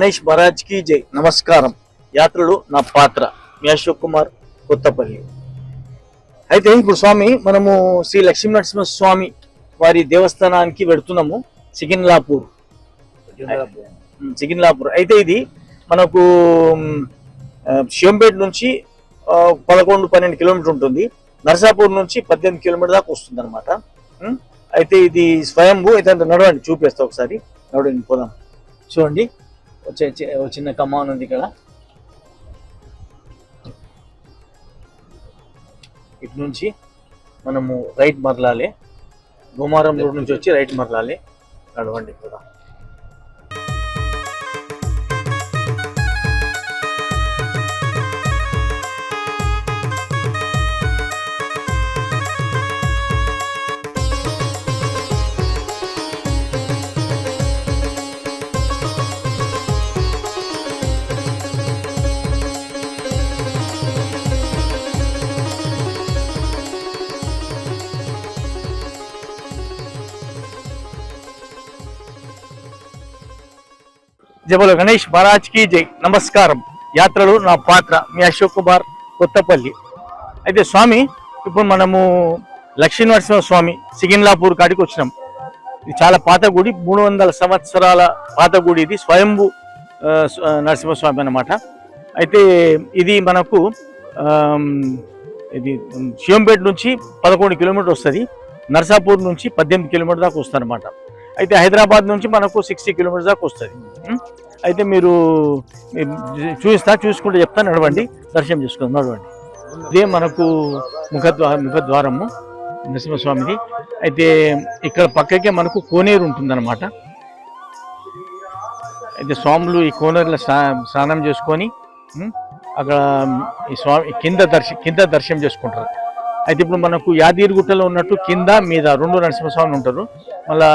గణేష్ మహారాజ్కి జై. నమస్కారం. యాత్రలు నా పాత్ర. మీ అశోక్ కుమార్ కొత్తపల్లి. అయితే ఇప్పుడు స్వామి మనము శ్రీ లక్ష్మీ నరసింహ స్వామి వారి దేవస్థానానికి వెడుతున్నాము సికిన్లాపూర్ సికిన్లాపూర్ అయితే ఇది మనకు శివంపేట నుంచి పదకొండు పన్నెండు కిలోమీటర్ ఉంటుంది. నర్సాపూర్ నుంచి పద్దెనిమిది కిలోమీటర్ దాకా వస్తుంది అనమాట అయితే ఇది స్వయంభూ. అయితే నడవండి చూపిస్తా ఒకసారి. నడవండి పోదాం. చూడండి. వచ్చే చిన్న కమాన్ ఉంది ఇక్కడ. ఇటు నుంచి మనము రైట్ మరలాలి. గుమారం రోడ్ నుంచి వచ్చి రైట్ మరలాలి. నడవండి ఇక్కడ జబలో గణేష్ మహారాజ్కి జై. నమస్కారం. యాత్రలు నా పాత్ర మీ అశోక్ కుమార్ కొత్తపల్లి. అయితే స్వామి ఇప్పుడు మనము లక్ష్మీ నరసింహ స్వామి సిగిన్లాపూర్ కాడికి వచ్చినాం. ఇది చాలా పాత గుడి మూడు వందల సంవత్సరాల పాత గుడి ఇది. స్వయంభూ నరసింహస్వామి అన్నమాట. అయితే ఇది మనకు ఇది శివంపేట నుంచి పదకొండు కిలోమీటర్ వస్తుంది. నర్సాపూర్ నుంచి పద్దెనిమిది కిలోమీటర్ దాకా వస్తుంది అనమాట అయితే హైదరాబాద్ నుంచి మనకు సిక్స్టీ కిలోమీటర్ దాకా వస్తుంది. అయితే మీరు చూస్తా చూసుకుంటే చెప్తా నడవండి. దర్శనం చేసుకుందాం నడవండి. ఇదే మనకు ముఖద్వార ముఖద్వారము నరసింహస్వామిది. అయితే ఇక్కడ పక్కకే మనకు కోనేరు ఉంటుందన్నమాట. అయితే స్వాములు ఈ కోనేరులో స్నానం చేసుకొని అక్కడ ఈ స్వామి కింద దర్శ కింద దర్శనం చేసుకుంటారు. అయితే ఇప్పుడు మనకు యాదగిరిగుట్టలో ఉన్నట్టు కింద మీద రెండు నరసింహస్వామి ఉంటారు. మళ్ళా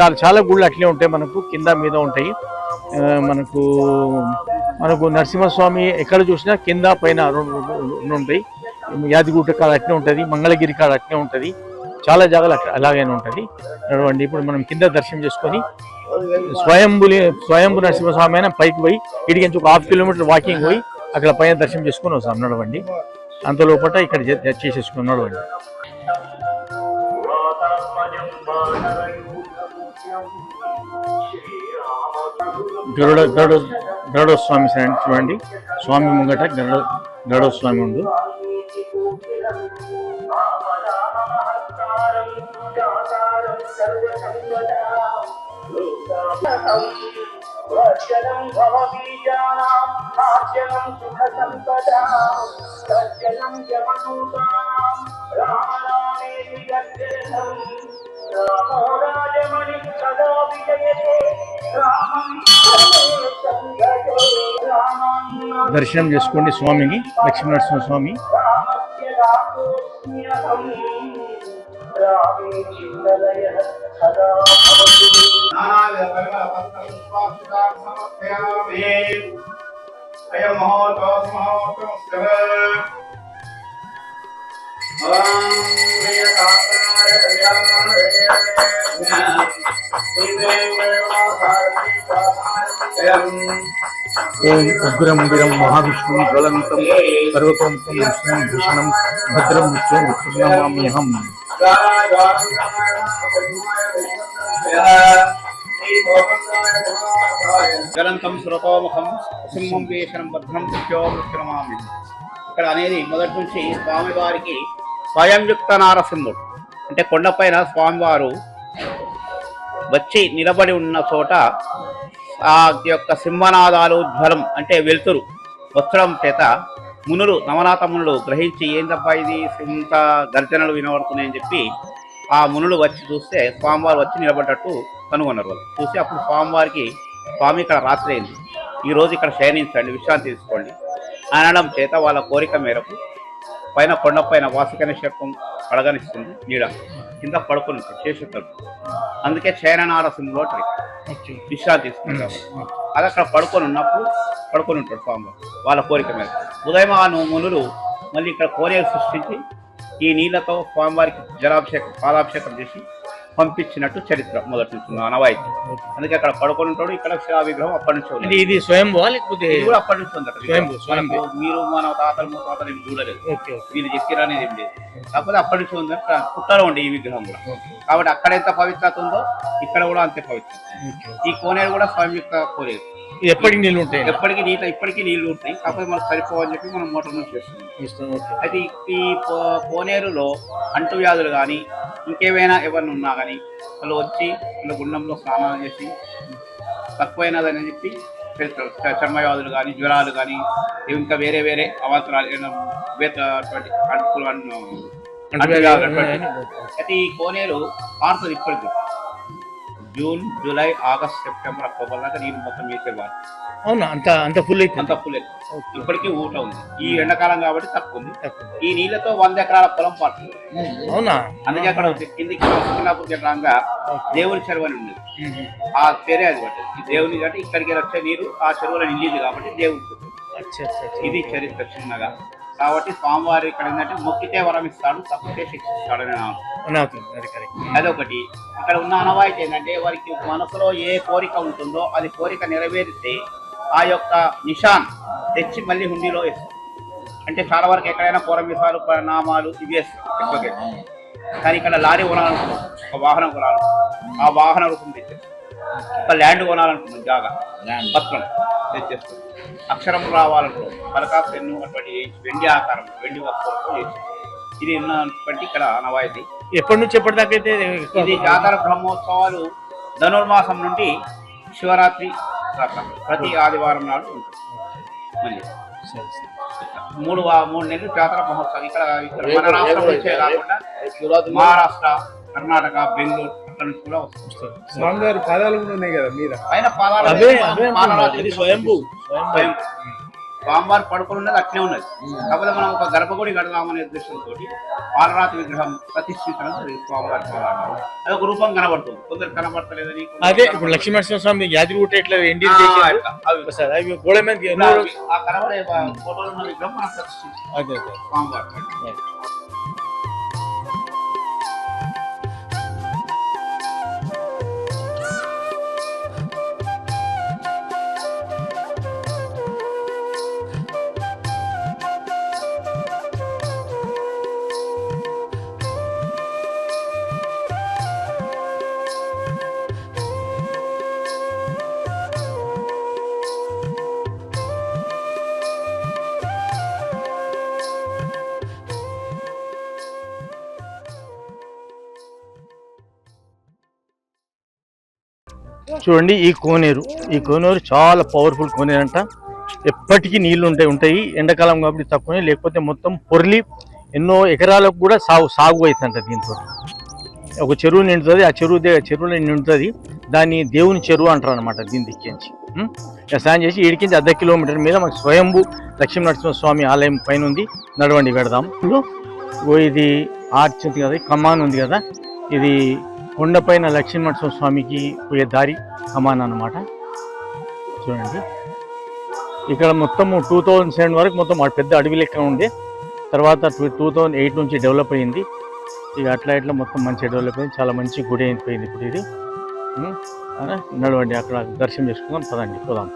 చాలా చాలా గుళ్ళు అట్లే ఉంటాయి మనకు కింద మీద ఉంటాయి. ఆ, మనకు మనకు నరసింహస్వామి ఎక్కడ చూసినా కింద పైన రెండు ఉంటాయి. యాదిగుట్ట కాడ అట్నే ఉంటుంది మంగళగిరి కాడ అట్నే ఉంటుంది. చాలా జాగాలు అట్లా అలాగైనా ఉంటుంది. నడవండి ఇప్పుడు మనం కింద దర్శనం చేసుకొని స్వయంభులి స్వయంభు నరసింహస్వామి అయినా పైకి పోయి ఇటు నుంచి ఒక హాఫ్ కిలోమీటర్ వాకింగ్ పోయి అక్కడ పైన దర్శనం చేసుకొని వస్తాం. నడవండి. అంత లోపల ఇక్కడ చేసేసుకుని నడవండి. గరుడ గరుడ గరుడ స్వామి చూడండి. స్వామి ముంగట గరుడ గరుడ స్వామి ఉండు వర్జనం భవబీజానాం నాశనం సుఖ సంపదా సజ్జనం జమనూతానాం రామరామేతి దర్శనం చేసుకోండి స్వామిని లక్ష్మీనరసింహ స్వామి రామస్య దాసోస్మ్యహం రామే చిన్నలయ సదా భవతు ఓం ఉగ్రం వీరం మహావిష్ణుం జ్వలంతం సర్వతోముఖం విష్ణుం భూషణం భద్రం విష్ణుం విష్ణునామామ్యహం జలంతం శ్రుతోముఖం సింహం వేషణం భద్రం మృత్యోమృత్యునమామి ఇక్కడ అనేది మొదటి నుంచి స్వామివారికి స్వయంయుక్త నారసింహుడు. అంటే కొండపైన స్వామివారు వచ్చి నిలబడి ఉన్న చోట ఆ యొక్క సింహనాదాలు జ్వరం అంటే వెలుతురు వచ్చడం చేత మునులు నవనాథ మునులు గ్రహించి ఏందబ్బా ఇది? ఇంత గర్జనలు వినబడుతున్నాయని చెప్పి ఆ మునులు వచ్చి చూస్తే స్వామివారు వచ్చి నిలబడ్డట్టు కనుగొన్నారు వాళ్ళు. చూసి అప్పుడు స్వామివారికి స్వామి ఇక్కడ రాత్రి అయింది. ఈ రోజు ఇక్కడ శయనించండి విశ్రాంతి తీసుకోండి అనడం చేత వాళ్ళ కోరిక మేరకు పైన కొండపైన వాసికన శకం అడగనిస్తుంది నీడ. కింద పడుకుని శేషుతారు అందుకే శయననారసింహలో విశ్రాంతి అది అక్కడ పడుకొని ఉన్నప్పుడు పడుకొని ఉంటాడు స్వామివారు వాళ్ళ కోరిక మేరకు. ఉదయం ఆ మునులు మళ్ళీ ఇక్కడ కోనేరు సృష్టించి ఈ నీళ్ళతో స్వామివారికి జలాభిషేకం పాలాభిషేకం చేసి పంపించినట్టు చరిత్ర మొదటి నుంచి ఉన్న ఆనవాయితీ అందుకే అక్కడ పడుకొని ఉంటాడు ఇక్కడ శిలా విగ్రహం అప్పటి నుంచి ఉంది. ఇది స్వయంభూ లేకపోతే కూడా అప్పటి నుంచి ఉందట. మనకు మీరు మన తాతలు ముత్తాతలు ఇవి చూడలేదు. Okay okay. వీళ్ళు చెప్పిరా అనేది ఏం లేదు. కాకపోతే అప్పటి నుంచి ఉంది అక్కడ పుట్టలో ఉండే ఈ విగ్రహం కూడా. కాబట్టి అక్కడ ఎంత పవిత్రత ఉందో ఇక్కడ కూడా అంతే పవిత్రత. ఈ కోనేరు కూడా సంయుక్త కోనేరు. ఇది ఎప్పటికి నీళ్ళు ఉంటాయి? ఎప్పటికీ నీట ఇప్పటికీ నీళ్ళు ఉంటాయి. కాకపోతే మనకు సరిపోవని చెప్పి మనం మోటార్ నుంచి చేస్తున్నాం. అయితే ఈ- కోనేరులో అంటువ్యాధులు కానీ ఇంకేమైనా ఎవరిని ఉన్నా కానీ వాళ్ళు వచ్చి వాళ్ళ గుండంలో స్నానాలు చేసి తక్కువైనదని చెప్పి పెడతారు. చ- చర్మ వ్యాధులు కానీ జ్వరాలు కానీ ఇంకా వేరే వేరే అవాంతరాలు ఏమైనా వేత అటువంటి అంటులు అన్ను- అంటువ్యాధులు అటువంటి. అయితే ఈ కోనేరు మారుతుంది ఇప్పటికి June July August September October దాకా నీళ్ళు మొత్తం వేసేవారు అవునా? అంత అంత ఫుల్ అయితే. అంత ఫుల్ ఇప్పటికీ ఊట ఉంది. ఈ ఎండాకాలం కాబట్టి తక్కువ ఉంది. ఈ నీళ్ళతో వంద ఎకరాల పొలం పడుతుంది. అవునా? అందుకే అక్కడ కిందికి రాగా దేవుని చెరువు అని ఉంది ఆ పేరే అది బట్టి ఈ దేవుని అంటే ఇక్కడికి వచ్చే నీరు ఆ చెరువులో నిండింది కాబట్టి అచ్చా. ఇది చరిత్ర చిన్నగా. కాబట్టి స్వామివారు ఇక్కడ ఏంటంటే మొక్కితే వరం ఇస్తాడు తప్పితే శిక్షిస్తాడు అని అదొకటి. ఇక్కడ ఉన్న అనవాయితీ ఏంటంటే వారికి మనసులో ఏ కోరిక ఉంటుందో అది కోరిక నెరవేరితే ఆ యొక్క నిషాన్ తెచ్చి మళ్ళీ హుండీలో వేస్తారు. అంటే చాలా వరకు ఎక్కడైనా పూర్వమిసాలు పరిణామాలు ఇవి వేస్తారు. ఎక్కువగా కానీ ఇక్కడ లారీ కొనాలనుకున్నాం ఒక వాహనం కొనాలి ఆ వాహన రూపం తెచ్చేస్తారు ఒక ల్యాండ్ కొనాలనుకున్నాం జాగా. పత్రం తెచ్చేస్తాం అక్షరం రావాలనుకున్నాం. పలకా పెన్ను అటువంటి వెండి ఆకారం వెండి వస్తువులతో చేసేస్తాం ఇది ఉన్నటువంటి ఇక్కడ అనవాయితీ. ఎప్పటి నుంచి ఎప్పటిదాకా అయితే ఇది జాతర బ్రహ్మోత్సవాలు ధనుర్మాసం నుండి శివరాత్రి దాకా. ప్రతి ఆదివారం నాడు ఉంటుంది. మళ్ళీ. మూడు మూడు నెలలు జాతర మహోత్సవం. ఇక్కడ ఇక్కడ మన రాష్ట్రం నుంచే కాకుండా మహారాష్ట్ర కర్ణాటక బెంగళూరు అక్కడ నుంచి కూడా వస్తుంది. స్వామివారి పాదాలు కూడా ఉన్నాయి కదా మీద? పైన పాదాల అవే అవే స్వయంభూ. స్వయం స్వామివారి పడుకుని ఉన్నది అట్లే ఉన్నది. కాకపోతే మనం ఒక గర్భగుడి కడదామనే ఉద్దేశంతో పాలరాతి విగ్రహం ప్రతిష్ఠించడం పాదాలు. అది ఒక రూపం కనబడుతుంది. కొందరు కనబడతలేదని అదే ఇప్పుడు లక్ష్మీనరసింహ స్వామి యాదగిరి ఎట్లా ఎండి. అవి గోడ మీద ఆ కనబడే ఫోటోలు ఉన్న విగ్రహం మనం ప్రతిష్ఠించాం. అదే అదే. చూడండి ఈ కోనేరు. ఈ కోనేరు చాలా పవర్ఫుల్ కోనేరు అంట ఎప్పటికీ నీళ్ళు ఉంటాయి ఉంటాయి ఎండాకాలం కాబట్టి తక్కువనే లేకపోతే మొత్తం పొర్లి ఎన్నో ఎకరాలకు కూడా సాగు సాగు అవుతుందంట దీంతో. ఒక చెరువు నిండుతుంది ఆ చెరువు చెరువులో నిండుతుంది. దాన్ని దేవుని చెరువు అంటారు అనమాట దీని దిక్కించి స్నానం చేసి ఇడికించి అర్ధ కిలోమీటర్ మీద మనకు స్వయంభూ లక్ష్మీ నరసింహస్వామి ఆలయం పైన ఉంది. నడవండి పెడదాం ఇది ఆర్చ్ ఉంది కదా కమాన్ ఉంది కదా. ఇది కొండపైన లక్ష్మీనరసింహ స్వామికి పోయే దారి సమానం అనమాట చూడండి. ఇక్కడ మొత్తము టూ థౌజండ్ సెవెన్ వరకు మొత్తం పెద్ద అడవి లెక్క ఉండే. తర్వాత టూ టూ థౌజండ్ ఎయిట్ నుంచి డెవలప్ అయింది. ఇక అట్లా ఇట్లా మొత్తం మంచిగా డెవలప్ అయింది. చాలా మంచి గుడి అయిపోయింది ఇప్పుడు ఇది. నడవండి అక్కడ దర్శనం చేసుకుందాం. పదండి పోదాం.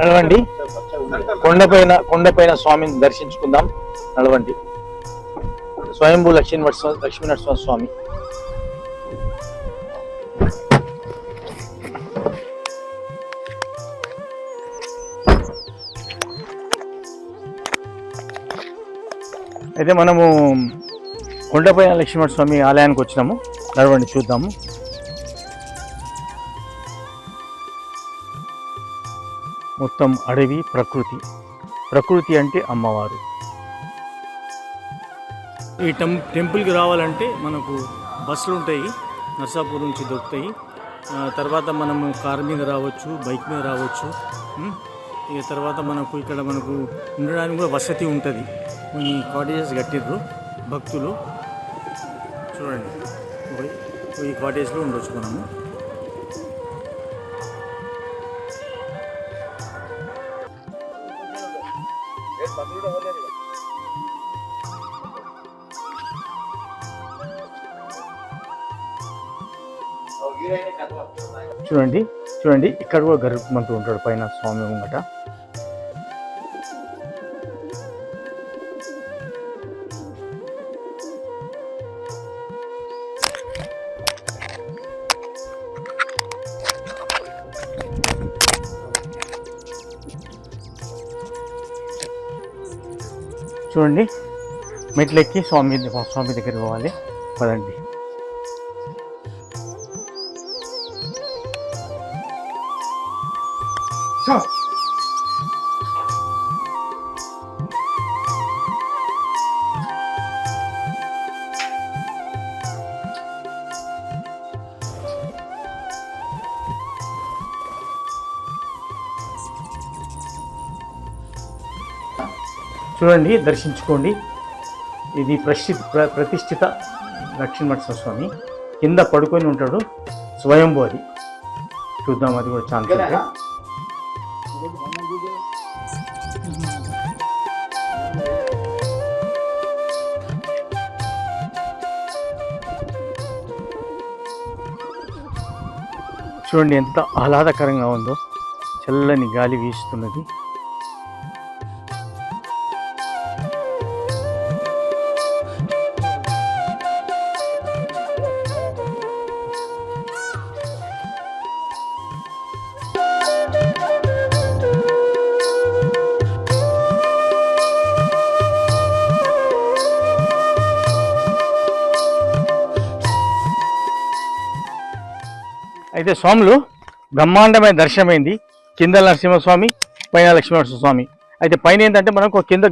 నడవండి. కొండపైన కొండపైన స్వామిని దర్శించుకుందాం. నడవండి. స్వయంభూ లక్ష్మీ లక్ష్మీ నరసింహ స్వామి. అయితే మనము కొండపైన లక్ష్మీ స్వామి ఆలయానికి వచ్చినాము. నడవండి చూద్దాము. మొత్తం అడవి ప్రకృతి. ప్రకృతి అంటే అమ్మవారు. ఈ టెం టెంపుల్కి రావాలంటే మనకు బస్సులు ఉంటాయి. నర్సాపూర్ నుంచి దొరుకుతాయి. తర్వాత మనము కార్ మీద రావచ్చు బైక్ మీద రావచ్చు. ఇక తర్వాత మనకు ఇక్కడ మనకు ఉండడానికి కూడా వసతి ఉంటుంది. ఈ కాటేజెస్ కట్టిర్రు భక్తులు. చూడండి. ఈ కాటేజ్లో ఉండొచ్చు మనము. చూడండి చూడండి ఇక్కడ కూడా గరుత్మంతుడు ఉంటాడు పైన స్వామి ముంగట. చూడండి మెట్లెక్కి స్వామి స్వామి దగ్గరికి పోవాలి. పదండి. చూడండి దర్శించుకోండి. ఇది ప్రశ్చి ప్ర ప్రతిష్ఠిత లక్ష్మీనరసింహ స్వామి. కింద పడుకొని ఉంటాడు స్వయంభూ అది చూద్దాం అది కూడా ఛాన్స్ చూడండి ఎంత ఆహ్లాదకరంగా ఉందో. చల్లని గాలి వీస్తున్నది. అయితే స్వాములు బ్రహ్మాండమైన దర్శనమైంది. కింద నరసింహస్వామి పైన లక్ష్మీనరసింహస్వామి. అయితే పైన ఏంటంటే మనకు ఒక కింద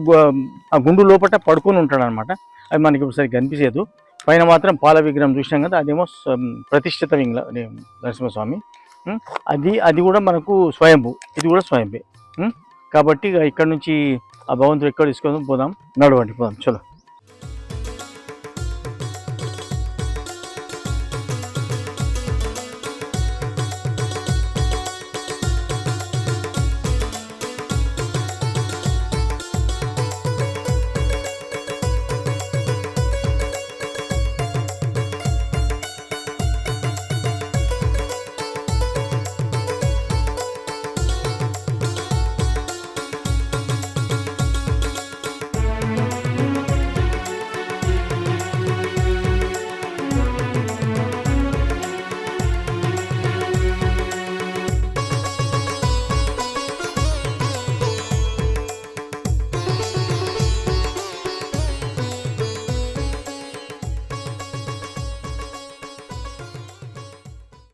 గుండు లోపల పడుకొని ఉంటాడు అనమాట అది మనకి ఒకసారి కనిపించదు. పైన మాత్రం పాల విగ్రహం చూసినాం కదా అదేమో ప్రతిష్ఠిత వింగ్ల నరసింహస్వామి. అది అది కూడా మనకు స్వయంభూ. ఇది కూడా స్వయంభే. కాబట్టి ఇక్కడ నుంచి ఆ భగవంతుడు ఎక్కడ తీసుకొని పోదాం. నడవండి పోదాం. చలో.